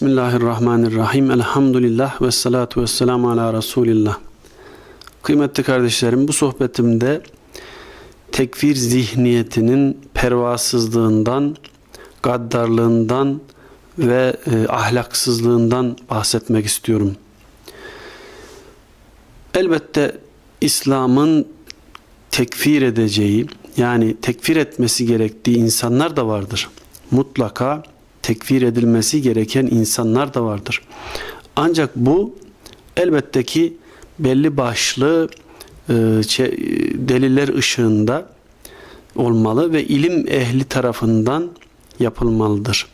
Bismillahirrahmanirrahim. Elhamdülillah ve salatu ve selamu ala Resulillah. Kıymetli kardeşlerim bu sohbetimde tekfir zihniyetinin pervasızlığından, gaddarlığından ve e, ahlaksızlığından bahsetmek istiyorum. Elbette İslam'ın tekfir edeceği yani tekfir etmesi gerektiği insanlar da vardır. Mutlaka tekfir edilmesi gereken insanlar da vardır. Ancak bu elbette ki belli başlı e, deliller ışığında olmalı ve ilim ehli tarafından yapılmalıdır.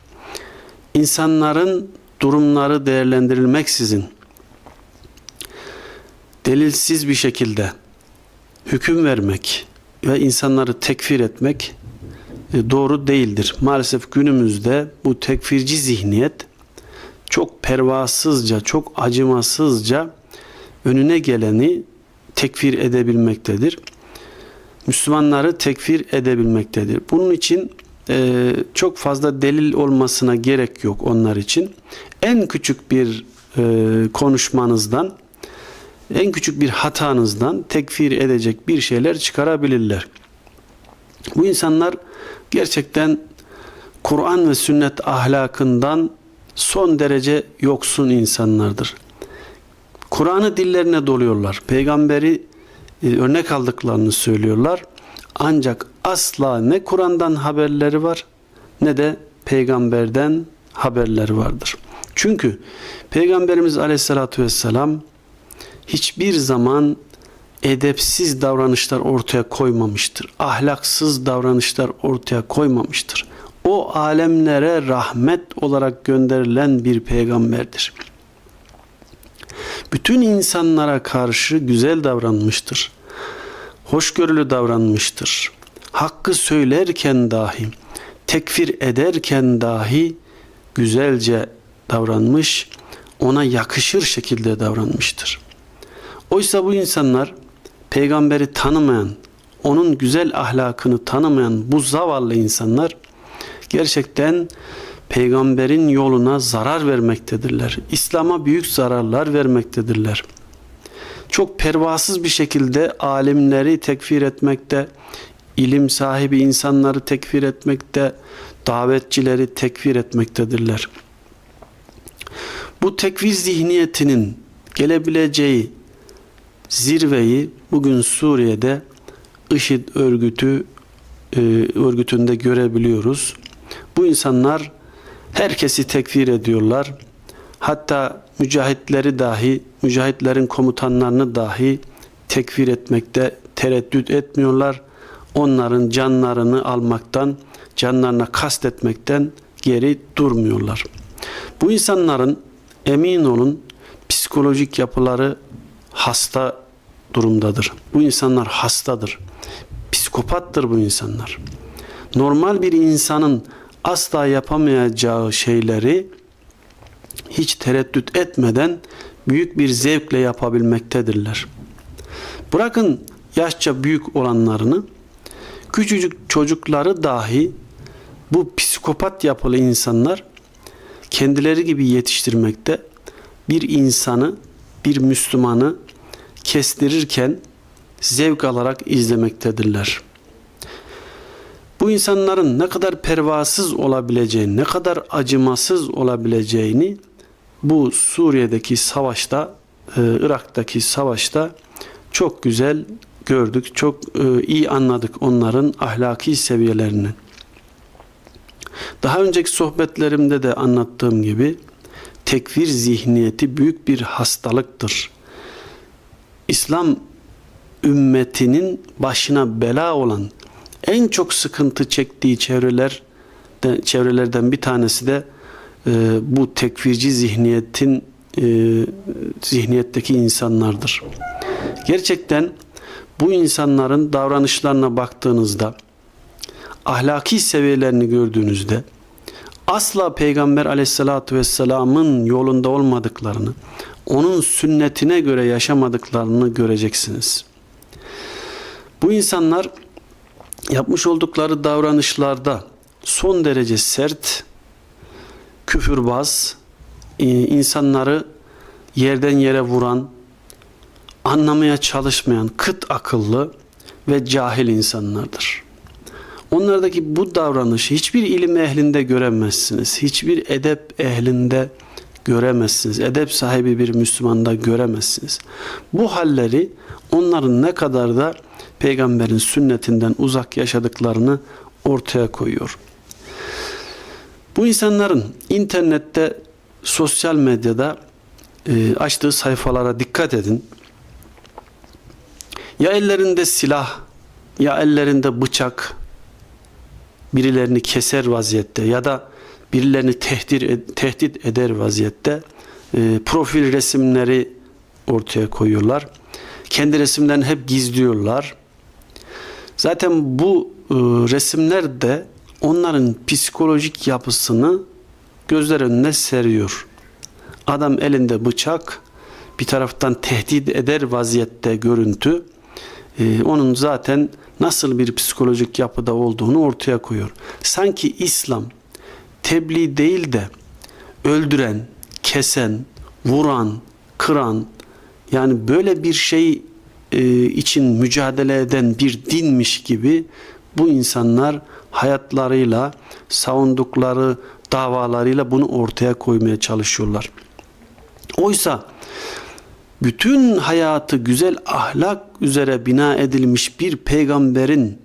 İnsanların durumları değerlendirilmeksizin delilsiz bir şekilde hüküm vermek ve insanları tekfir etmek doğru değildir. Maalesef günümüzde bu tekfirci zihniyet çok pervasızca, çok acımasızca önüne geleni tekfir edebilmektedir. Müslümanları tekfir edebilmektedir. Bunun için e, çok fazla delil olmasına gerek yok onlar için. En küçük bir e, konuşmanızdan, en küçük bir hatanızdan tekfir edecek bir şeyler çıkarabilirler. Bu insanlar gerçekten Kur'an ve sünnet ahlakından son derece yoksun insanlardır. Kur'an'ı dillerine doluyorlar. Peygamberi e, örnek aldıklarını söylüyorlar. Ancak asla ne Kur'an'dan haberleri var ne de peygamberden haberleri vardır. Çünkü Peygamberimiz Aleyhisselatü Vesselam hiçbir zaman edepsiz davranışlar ortaya koymamıştır. Ahlaksız davranışlar ortaya koymamıştır. O alemlere rahmet olarak gönderilen bir peygamberdir. Bütün insanlara karşı güzel davranmıştır. Hoşgörülü davranmıştır. Hakkı söylerken dahi, tekfir ederken dahi güzelce davranmış, ona yakışır şekilde davranmıştır. Oysa bu insanlar peygamberi tanımayan, onun güzel ahlakını tanımayan bu zavallı insanlar gerçekten peygamberin yoluna zarar vermektedirler. İslam'a büyük zararlar vermektedirler. Çok pervasız bir şekilde alimleri tekfir etmekte, ilim sahibi insanları tekfir etmekte, davetçileri tekfir etmektedirler. Bu tekfir zihniyetinin gelebileceği zirveyi bugün Suriye'de IŞİD örgütü e, örgütünde görebiliyoruz. Bu insanlar herkesi tekfir ediyorlar. Hatta mücahitleri dahi, mücahitlerin komutanlarını dahi tekfir etmekte tereddüt etmiyorlar. Onların canlarını almaktan, canlarına kastetmekten geri durmuyorlar. Bu insanların emin olun psikolojik yapıları hasta durumdadır. Bu insanlar hastadır. Psikopattır bu insanlar. Normal bir insanın asla yapamayacağı şeyleri hiç tereddüt etmeden büyük bir zevkle yapabilmektedirler. Bırakın yaşça büyük olanlarını, küçücük çocukları dahi bu psikopat yapılı insanlar kendileri gibi yetiştirmekte bir insanı, bir Müslümanı kestirirken zevk alarak izlemektedirler. Bu insanların ne kadar pervasız olabileceğini, ne kadar acımasız olabileceğini bu Suriye'deki savaşta, e, Irak'taki savaşta çok güzel gördük, çok e, iyi anladık onların ahlaki seviyelerini. Daha önceki sohbetlerimde de anlattığım gibi tekfir zihniyeti büyük bir hastalıktır. İslam ümmetinin başına bela olan en çok sıkıntı çektiği çevreler çevrelerden bir tanesi de e, bu tekfirci zihniyetin e, zihniyetteki insanlardır. Gerçekten bu insanların davranışlarına baktığınızda ahlaki seviyelerini gördüğünüzde asla Peygamber aleyhissalatü vesselamın yolunda olmadıklarını, onun sünnetine göre yaşamadıklarını göreceksiniz. Bu insanlar yapmış oldukları davranışlarda son derece sert, küfürbaz, e, insanları yerden yere vuran, anlamaya çalışmayan kıt akıllı ve cahil insanlardır. Onlardaki bu davranışı hiçbir ilim ehlinde göremezsiniz. Hiçbir edep ehlinde göremezsiniz. Edep sahibi bir Müslümanda göremezsiniz. Bu halleri onların ne kadar da peygamberin sünnetinden uzak yaşadıklarını ortaya koyuyor. Bu insanların internette, sosyal medyada e, açtığı sayfalara dikkat edin. Ya ellerinde silah, ya ellerinde bıçak, birilerini keser vaziyette ya da birilerini tehdit, tehdit eder vaziyette e, profil resimleri ortaya koyuyorlar. Kendi resimlerini hep gizliyorlar. Zaten bu e, resimler de onların psikolojik yapısını gözler önüne seriyor. Adam elinde bıçak, bir taraftan tehdit eder vaziyette görüntü. E, onun zaten nasıl bir psikolojik yapıda olduğunu ortaya koyuyor. Sanki İslam tebliğ değil de öldüren, kesen, vuran, kıran yani böyle bir şey e, için mücadele eden bir dinmiş gibi bu insanlar hayatlarıyla, savundukları davalarıyla bunu ortaya koymaya çalışıyorlar. Oysa bütün hayatı güzel ahlak üzere bina edilmiş bir peygamberin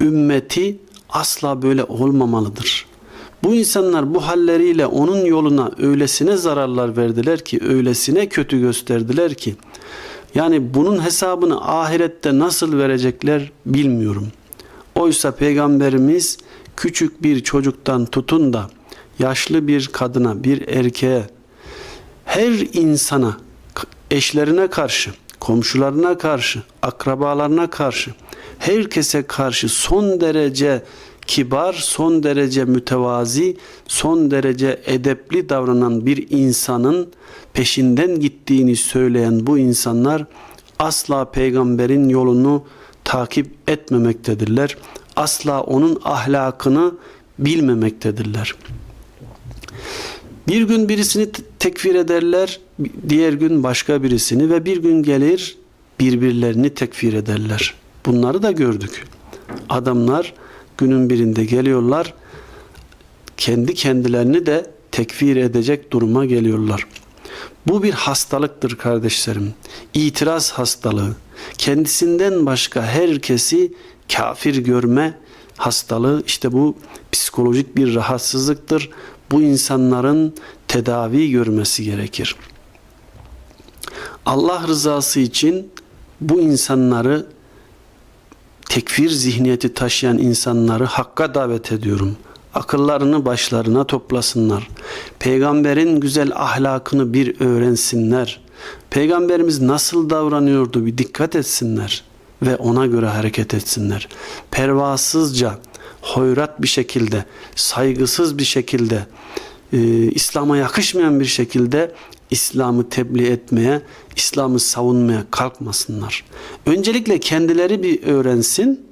ümmeti asla böyle olmamalıdır. Bu insanlar bu halleriyle onun yoluna öylesine zararlar verdiler ki, öylesine kötü gösterdiler ki, yani bunun hesabını ahirette nasıl verecekler bilmiyorum. Oysa peygamberimiz küçük bir çocuktan tutun da yaşlı bir kadına, bir erkeğe, her insana, eşlerine karşı, komşularına karşı, akrabalarına karşı, herkese karşı son derece kibar, son derece mütevazi, son derece edepli davranan bir insanın peşinden gittiğini söyleyen bu insanlar asla peygamberin yolunu takip etmemektedirler. Asla onun ahlakını bilmemektedirler. Bir gün birisini tekfir ederler, diğer gün başka birisini ve bir gün gelir birbirlerini tekfir ederler. Bunları da gördük. Adamlar günün birinde geliyorlar, kendi kendilerini de tekfir edecek duruma geliyorlar. Bu bir hastalıktır kardeşlerim. İtiraz hastalığı. Kendisinden başka herkesi kafir görme hastalığı işte bu psikolojik bir rahatsızlıktır. Bu insanların tedavi görmesi gerekir. Allah rızası için bu insanları tekfir zihniyeti taşıyan insanları hakka davet ediyorum. Akıllarını başlarına toplasınlar. Peygamberin güzel ahlakını bir öğrensinler. Peygamberimiz nasıl davranıyordu bir dikkat etsinler ve ona göre hareket etsinler. Pervasızca, hoyrat bir şekilde, saygısız bir şekilde, e, İslam'a yakışmayan bir şekilde İslam'ı tebliğ etmeye, İslam'ı savunmaya kalkmasınlar. Öncelikle kendileri bir öğrensin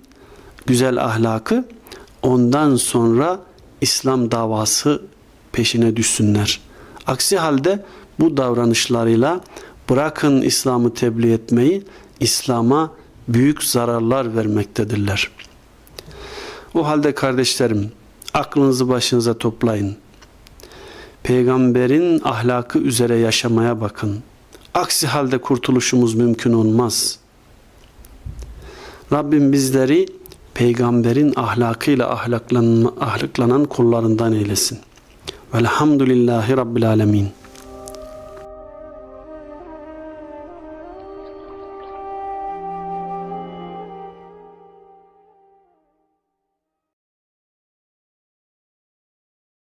güzel ahlakı. Ondan sonra İslam davası peşine düşsünler. Aksi halde bu davranışlarıyla bırakın İslam'ı tebliğ etmeyi, İslam'a büyük zararlar vermektedirler. O halde kardeşlerim aklınızı başınıza toplayın. Peygamberin ahlakı üzere yaşamaya bakın. Aksi halde kurtuluşumuz mümkün olmaz. Rabbim bizleri peygamberin ahlakıyla ahlaklanan, kullarından eylesin. Velhamdülillahi Rabbil Alemin.